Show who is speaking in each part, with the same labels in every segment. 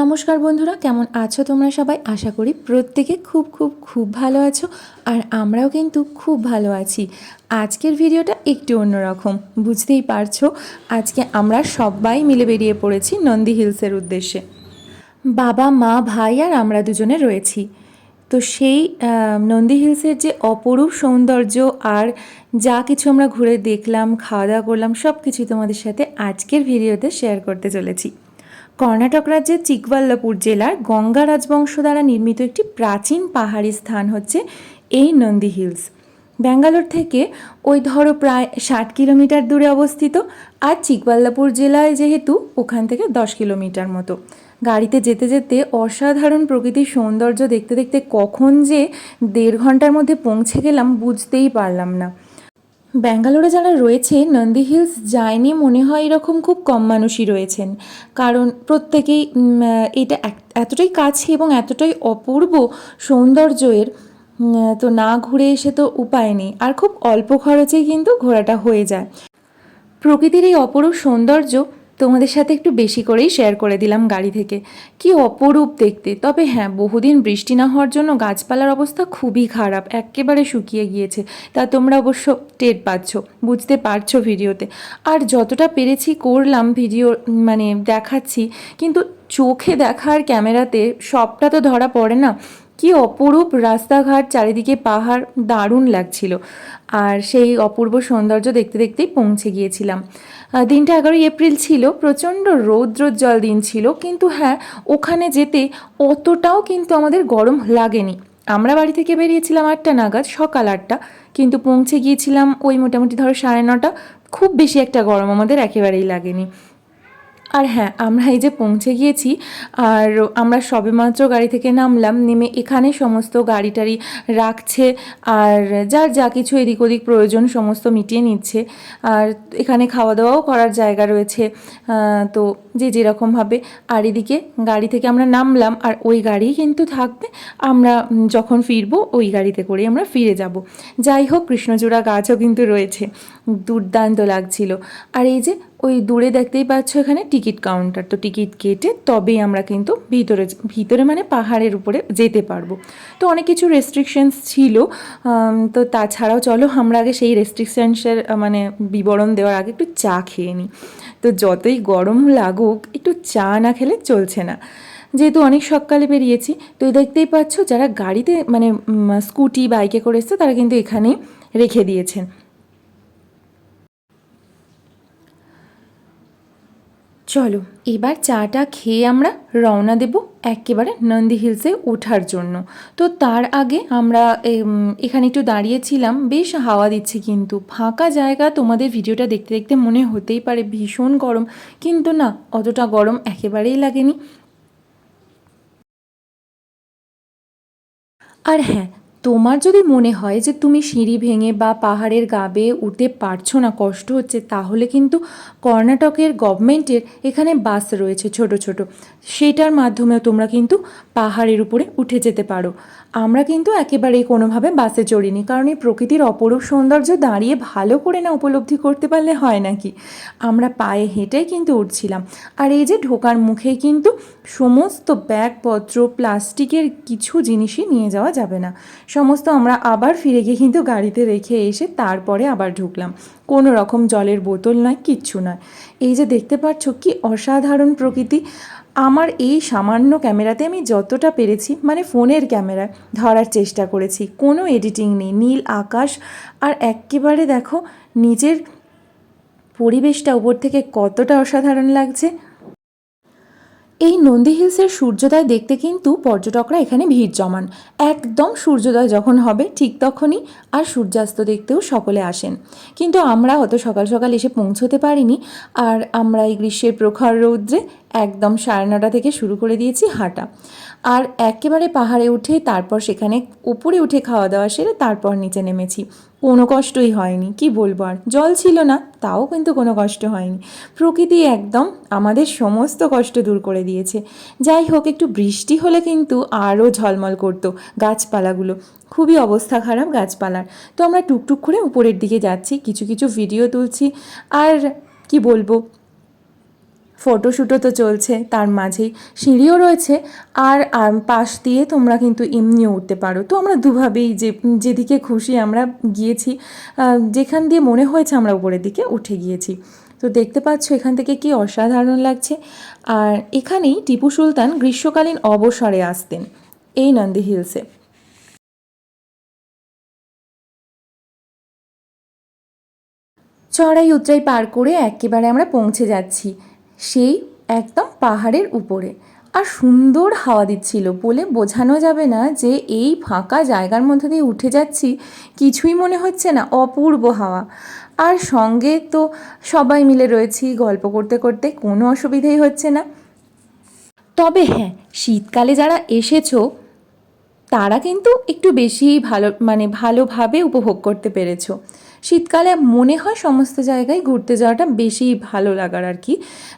Speaker 1: নমস্কার বন্ধুরা, কেমন আছো তোমরা সবাই? আশা করি প্রত্যেকে খুব খুব খুব ভালো আছো আর আমরাও কিন্তু খুব ভালো আছি। আজকের ভিডিওটা একটু অন্যরকম, বুঝতেই পারছ? আজকে আমরা সবাই মিলে বেরিয়ে পড়েছি নন্দী হিলসের উদ্দেশ্যে। বাবা, মা, ভাই আর আমরা দুজনে রয়েছি। তো সেই নন্দী হিলসের যে অপরূপ সৌন্দর্য আর যা কিছু আমরা ঘুরে দেখলাম, খাওয়া দাওয়া করলাম সব কিছুই তোমাদের সাথে আজকের ভিডিওতে শেয়ার করতে চলেছি। কর্ণাটক রাজ্যের চিকবাল্লাপুর জেলার গঙ্গা রাজবংশ দ্বারা নির্মিত একটি প্রাচীন পাহাড়ি স্থান হচ্ছে এই নন্দী হিলস। ব্যাঙ্গালোর থেকে ওই ধরো প্রায় ষাট কিলোমিটার দূরে অবস্থিত আর চিকবাল্লাপুর জেলায় যেহেতু ওখান থেকে দশ কিলোমিটার মতো। গাড়িতে যেতে যেতে অসাধারণ প্রকৃতির সৌন্দর্য দেখতে দেখতে কখন যে দেড় ঘণ্টার মধ্যে পৌঁছে গেলাম বুঝতেই পারলাম না। ব্যাঙ্গালোরে যারা রয়েছে, নন্দী হিলস যায়নি মনে হয় এরকম খুব কম মানুষই রয়েছেন। কারণ প্রত্যেকেই এটা এতটাই কাছে এবং এতটাই অপূর্ব সৌন্দর্যের তো না ঘুরে এসে তো উপায় নেই। আর খুব অল্প খরচেই কিন্তু ঘোরাটা হয়ে যায়। প্রকৃতির এই অপরূপ সৌন্দর্য তোমাদের সাথে একটু বেশি করেই শেয়ার করে দিলাম গাড়ি থেকে। কি অপরূপ দেখতে। তবে হ্যাঁ বহুদিন বৃষ্টি না হওয়ার জন্য গাছপালার অবস্থা খুবই খারাপ, একেবারে শুকিয়ে গিয়েছে। তা তোমরা অবশ্য টের পাচ্ছ, বুঝতে পারছ ভিডিওতে। আর যতটা পেরেছি করলাম ভিডিও মানে দেখাচ্ছি, কিন্তু চোখে দেখার ক্যামেরাতে সবটা তো ধরা পড়ে না। কি অপরূপ রাস্তাঘাট চারিদিকে পাহাড়, দারুণ লাগছিল। আর সেই অপূর্ব সৌন্দর্য দেখতে দেখতেই পৌঁছে গিয়েছিলাম। দিনটা এগারোই এপ্রিল ছিল, প্রচণ্ড রৌদ্রোজ্জ্বল দিন ছিল, কিন্তু হ্যাঁ ওখানে যেতে অতটাও কিন্তু আমাদের গরম লাগেনি। আমরা বাড়ি থেকে বেরিয়েছিলাম আটটা নাগাদ, সকাল আটটা, কিন্তু পৌঁছে গিয়েছিলাম ওই মোটামুটি ধরো সাড়ে নটা, খুব বেশি একটা গরম আমাদের একেবারেই লাগেনি। আর হ্যাঁ আমরা এই যে পৌঁছে গিয়েছি আর আমরা সবেমাত্র গাড়ি থেকে নামলাম, নেমে এখানে সমস্ত গাড়ি টাড়ি রাখছে আর যার যা কিছু এদিক ওদিক প্রয়োজন সমস্ত মিটিয়ে নিচ্ছে আর এখানে খাওয়া দাওয়াও করার জায়গা রয়েছে তো যে যেরকমভাবে আর এদিকে গাড়ি থেকে আমরা নামলাম আর ওই গাড়ি কিন্তু থাকবে, আমরা যখন ফিরবো ওই গাড়িতে করে আমরা ফিরে যাব। যাই হোক, কৃষ্ণচূড়া গাছও কিন্তু রয়েছে, দুর্দান্ত লাগছিল। আর এই যে ওই দূরে দেখতেই পাচ্ছ এখানে টিকিট কাউন্টার। তো টিকিট কেটে তবেই আমরা কিন্তু ভিতরে ভিতরে মানে পাহাড়ের উপরে যেতে পারব। তো অনেক কিছু রেস্ট্রিকশনস ছিল তো তাছাড়াও চলো আমরা আগে সেই রেস্ট্রিকশনসের মানে বিবরণ দেওয়ার আগে একটু চা খেয়ে নিই। তো যতই গরম লাগুক, একটু চা না খেলে চলছে না। যেহেতু অনেক সকালে বেরিয়েছি, তো দেখতেই পাচ্ছ যারা গাড়িতে মানে স্কুটি, বাইকে করে এসছে, তারা কিন্তু এখানেই রেখে দিয়েছেন। চলো, এবার চাটা খেয়ে আমরা রওনা দেব একেবারে নন্দী হিলসে ওঠার জন্য। তো তার আগে আমরা এখানে একটু দাঁড়িয়েছিলাম, বেশ হাওয়া দিচ্ছে কিন্তু। ফাঁকা জায়গা তোমাদের ভিডিওটা দেখতে দেখতে মনে হতেই পারে ভীষণ গরম, কিন্তু না, অতটা গরম একেবারেই লাগেনি। আর হ্যাঁ তোমার যদি মনে হয় যে তুমি সিঁড়ি ভেঙে বা পাহাড়ের গা বেয়ে উঠতে পারছ না, কষ্ট হচ্ছে, তাহলে কিন্তু কর্ণাটকের গভর্নমেন্টের এখানে বাস রয়েছে ছোট ছোট। সেটার মাধ্যমেও তোমরা কিন্তু পাহাড়ের উপরে উঠে যেতে পারো। আমরা কিন্তু একেবারেই কোনোভাবে বাসে চড়িনি, কারণ এই প্রকৃতির অপরূপ সৌন্দর্য দাঁড়িয়ে ভালো করে না উপলব্ধি করতে পারলে হয় নাকি? আমরা পায়ে হেঁটেই কিন্তু উঠছিলাম। আর এই যে ঢোকার মুখেই কিন্তু সমস্ত ব্যাগপত্র, প্লাস্টিকের কিছু জিনিসই নিয়ে যাওয়া যাবে না। সমস্ত আমরা আবার ফিরে গিয়ে কিন্তু গাড়িতে রেখে এসে তারপরে আবার ঢুকলাম। কোনো রকম জলের বোতল নয়, কিচ্ছু নয়। এই যে দেখতে পাচ্ছ কি অসাধারণ প্রকৃতি। আমার এই সামান্য ক্যামেরাতে আমি যতটা পেরেছি মানে ফোনের ক্যামেরায় ধরার চেষ্টা করেছি। কোনো এডিটিং নেই, নীল আকাশ। আর একেবারে দেখো, নিজের পরিবেশটা উপর থেকে কতটা অসাধারণ লাগছে। এই নন্দী হিলসের সূর্যোদয় দেখতে কিন্তু পর্যটকরা এখানে ভিড় জমান। একদম সূর্যোদয় যখন হবে, ঠিক তখনই আর সূর্যাস্ত দেখতেও সকলে আসেন। কিন্তু আমরা অত সকাল সকাল এসে পৌঁছতে পারিনি। আর আমরা এই গ্রীষ্মের প্রখর রৌদ্রে একদম সাড়ে নটা থেকে শুরু করে দিয়েছি হাঁটা। আর একেবারে পাহাড়ে উঠে তারপর সেখানে উপরে উঠে খাওয়া দাওয়া সেরে তারপর নিচে নেমেছি। কোনো কষ্টই হয়নি, কি বলব আর? জল ছিল না, তাও কিন্তু কোনো কষ্ট হয়নি। প্রকৃতি একদম আমাদের সমস্ত কষ্ট দূর করে দিয়েছে। যাই হোক, একটু বৃষ্টি হলে কিন্তু আরও ঝলমল করতো গাছপালাগুলো। খুবই অবস্থা খারাপ গাছপালার। তো আমরা টুকটুক করে উপরের দিকে যাচ্ছি, কিছু কিছু ভিডিও তুলছি। আর কি বলব ফটোশ্যুটও তো চলছে তার মাঝেই। সিঁড়িও রয়েছে। আর পাশ দিয়ে তোমরা কিন্তু এমনিও উঠতে পারো। তো আমরা দুভাবেই যে, যেদিকে খুশি আমরা গিয়েছি যেখান দিয়ে মনে হয়েছে আমরা উপরের দিকে উঠে গিয়েছি। তো দেখতে পাচ্ছ এখান থেকে কি অসাধারণ লাগছে। আর এখানেই টিপু সুলতান গ্রীষ্মকালীন অবসরে আসতেন, এই নন্দী হিলসে। চড়াই উতরাই পার করে একেবারে আমরা পৌঁছে যাচ্ছি। সেই একদম পাহাড়ের উপরে। আর সুন্দর হাওয়া দিচ্ছিল বলে বোঝানো যাবে না যে এই ফাঁকা জায়গার মধ্যে দিয়ে উঠে যাচ্ছি কিছুই মনে হচ্ছে না, অপূর্ব হাওয়া। আর সঙ্গে তো সবাই মিলে রয়েছি, গল্প করতে করতে কোনো অসুবিধাই হচ্ছে না। তবে হ্যাঁ শীতকালে যারা এসেছ, তারা কিন্তু একটু বেশি ভালো মানে ভালোভাবে উপভোগ করতে পেরেছ। শীতকালে মনে হয় সমস্ত জায়গায় ঘুরতে যাওয়াটা বেশি ভালো লাগার আর কি।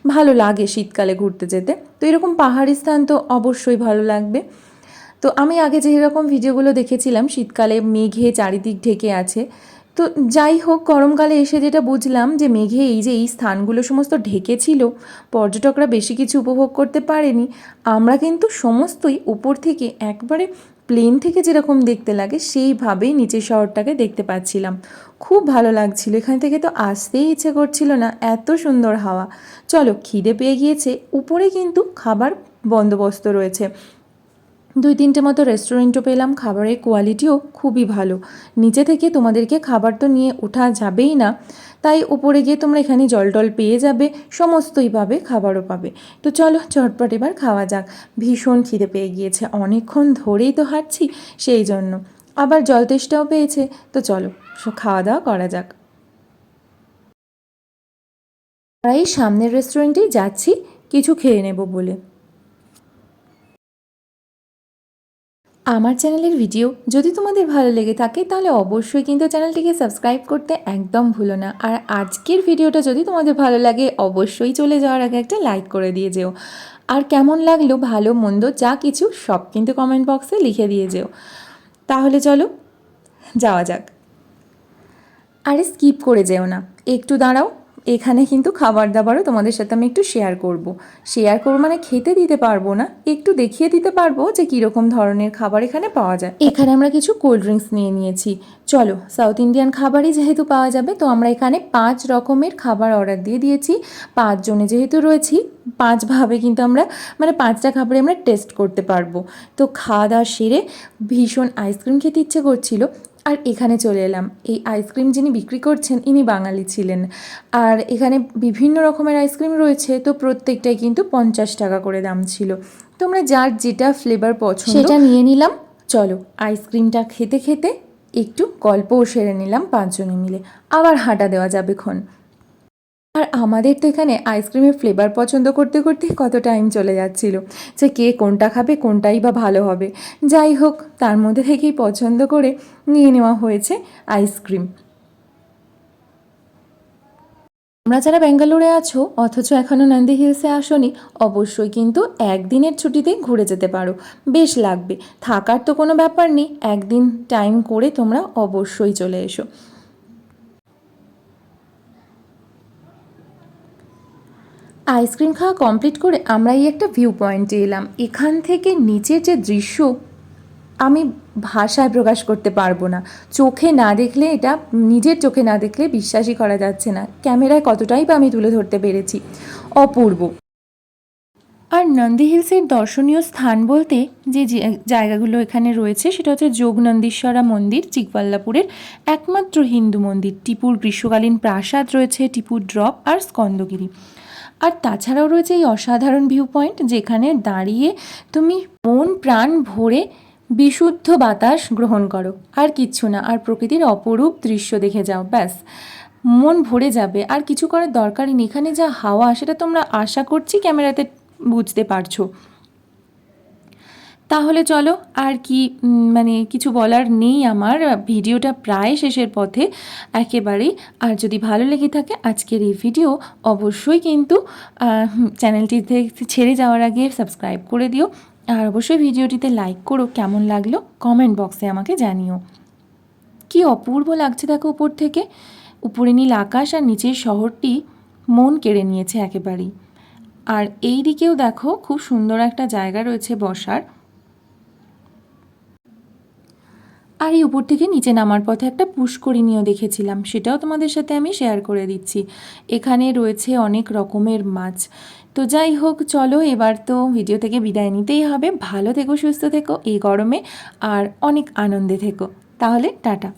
Speaker 1: ভালো লাগে শীতকালে ঘুরতে যেতে। তো এরকম পাহাড়ি স্থান তো অবশ্যই ভালো লাগবে। তো আমি আগে যেরকম ভিডিওগুলো দেখেছিলাম, শীতকালে মেঘে চারিদিক ঢেকে আছে। তো যাই হোক, গরমকালে এসে যেটা বুঝলাম যে মেঘে এই যে এই স্থানগুলো সমস্ত ঢেকেছিল, পর্যটকরা বেশি কিছু উপভোগ করতে পারেনি। আমরা কিন্তু সমস্তই উপর থেকে একবারে প্লেন থেকে যেরকম দেখতে লাগে, সেইভাবেই নিচের শহরটাকে দেখতে পাচ্ছিলাম। খুব ভালো লাগছিল, এখান থেকে তো আসতেই ইচ্ছে করছিল না, এত সুন্দর হাওয়া। চলো, খিদে পেয়ে গিয়েছে, উপরে কিন্তু খাবার বন্দোবস্ত রয়েছে। দুই তিনটে মতো রেস্টুরেন্টও পেলাম, খাবারের কোয়ালিটিও খুবই ভালো। নিচে থেকে তোমাদেরকে খাবার তো নিয়ে ওঠা যাবেই না, তাই উপরে গিয়ে তোমরা এখানে জল টল পেয়ে যাবে, সমস্তই পাবে, খাবারও পাবে। তো চলো, চটপট এবার খাওয়া যাক। ভীষণ খিদে পেয়ে গিয়েছে, অনেকক্ষণ ধরেই তো হাঁটছি, সেই জন্য। আবার জল তেষ্টাও পেয়েছে, তো চলো খাওয়া দাওয়া করা যাক। প্রায় সামনের রেস্টুরেন্টেই যাচ্ছি, কিছু খেয়ে নেব বলে। আমার চ্যানেলের ভিডিও যদি তোমাদের ভালো লেগে থাকে, তাহলে অবশ্যই কিন্তু চ্যানেলটিকে সাবস্ক্রাইব করতে একদম ভুলো না। আর আজকের ভিডিওটা যদি তোমাদের ভালো লাগে, অবশ্যই চলে যাওয়ার আগে একটা লাইক করে দিয়ে যেও। আর কেমন লাগল, ভালো, মন্দ, যা কিছু, সব কিন্তু কমেন্ট বক্সে লিখে দিয়ে যেও। তাহলে চলো, যাওয়া যাক। আরে স্কিপ করে যেও না। একটু দাঁড়াও। এখানে কিন্তু খাবার দাবারও তোমাদের সাথে আমি একটু শেয়ার করব। শেয়ার করব মানে খেতে দিতে পারব না, একটু দেখিয়ে দিতে পারব যে কীরকম ধরনের খাবার এখানে পাওয়া যায়। এখানে আমরা কিছু কোল্ড ড্রিঙ্কস নিয়ে নিয়েছি। চলো সাউথ ইন্ডিয়ান খাবারই যেহেতু পাওয়া যাবে, তো আমরা এখানে পাঁচ রকমের খাবার অর্ডার দিয়ে দিয়েছি। পাঁচজনে যেহেতু রয়েছি পাঁচভাবে কিন্তু আমরা মানে পাঁচটা খাবারে আমরা টেস্ট করতে পারব। তো খাওয়া দাওয়া সেরে ভীষণ আইসক্রিম খেতে ইচ্ছে করছিল। আর এখানে চলে এলাম। এই আইসক্রিম যিনি বিক্রি করছেন ইনি বাঙালি ছিলেন। আর এখানে বিভিন্ন রকমের আইসক্রিম রয়েছে তো প্রত্যেকটাই কিন্তু পঞ্চাশ টাকা করে দাম ছিল। তোমরা যার যেটা ফ্লেভার পছন্দ সেটা নিয়ে নিলাম। চলো আইসক্রিমটা খেতে খেতে একটু গল্পও সেরে নিলাম পাঁচজনে মিলে। আবার হাঁটা দেওয়া যাবে ক্ষণ। আর আমাদের তো এখানে আইসক্রিমের ফ্লেভার পছন্দ করতে করতে কত টাইম চলে যাচ্ছিল যে কে কোনটা খাবে, কোনটাই বা ভালো হবে। যাই হোক, তার মধ্যে থেকেই পছন্দ করে নিয়ে নেওয়া হয়েছে আইসক্রিম। তোমরা যারা ব্যাঙ্গালোরে আছো, অথচ এখনও নন্দী হিলসে আসোনি, অবশ্যই কিন্তু একদিনের ছুটিতে ঘুরে যেতে পারো। বেশ লাগবে। থাকার তো কোনো ব্যাপার নেই। একদিন টাইম করে তোমরা অবশ্যই চলে এসো। আইসক্রিম খাওয়া কমপ্লিট করে আমরা এই একটা ভিউ পয়েন্টে এলাম। এখান থেকে নিচের যে দৃশ্য, আমি ভাষায় প্রকাশ করতে পারব না। চোখে না দেখলে এটা, নিজের চোখে না দেখলে বিশ্বাসই করা যাচ্ছে না। ক্যামেরায় কতটাই বা আমি তুলে ধরতে পেরেছি। অপূর্ব। আর নন্দী হিলসের দর্শনীয় স্থান বলতে যে জায়গাগুলো এখানে রয়েছে, সেটা হচ্ছে যোগনন্দীশ্বরা মন্দির, চিকবাল্লাপুরের একমাত্র হিন্দু মন্দির। টিপুর গ্রীষ্মকালীন প্রাসাদ রয়েছে, টিপুর ড্রপ আর স্কন্দগিরি। আর তাছাড়াও রয়েছে এই অসাধারণ ভিউ পয়েন্ট যেখানে দাঁড়িয়ে তুমি মন, প্রাণ ভরে বিশুদ্ধ বাতাস গ্রহণ করো। আর কিচ্ছু না, আর প্রকৃতির অপরূপ দৃশ্য দেখে যাও, ব্যাস। মন ভরে যাবে, আর কিছু করার দরকারই নেই। এখানে যা হাওয়া, সেটা তোমরা আশা করছি ক্যামেরাতে বুঝতে পারছ। তাহলে চলো, আর কি মানে কিছু বলার নেই আমার। ভিডিওটা প্রায় শেষের পথে একেবারেই। আর যদি ভালো লেগে থাকে আজকের এই ভিডিও, অবশ্যই কিন্তু চ্যানেলটিতে ছেড়ে যাওয়ার আগে সাবস্ক্রাইব করে দিও। আর অবশ্যই ভিডিওটিতে লাইক করো, কেমন লাগল কমেন্ট বক্সে আমাকে জানিও। কি অপূর্ব লাগছে দেখো উপর থেকে। উপরে নীল আকাশ আর নিচের শহরটি মন কেড়ে নিয়েছে একেবারেই। আর এই দিকেও দেখো, খুব সুন্দর একটা জায়গা রয়েছে বসার। আর এই উপর থেকে নিচে নামার পথে একটা পুষ্করিণীও দেখেছিলাম। সেটাও তোমাদের সাথে আমি শেয়ার করে দিচ্ছি। এখানে রয়েছে অনেক রকমের মাছ। তো যাই হোক, চলো এবার তো ভিডিও থেকে বিদায় নিতেই হবে। ভালো থেকো, সুস্থ থেকো এই গরমে। আর অনেক আনন্দে থেকো। তাহলে টাটা।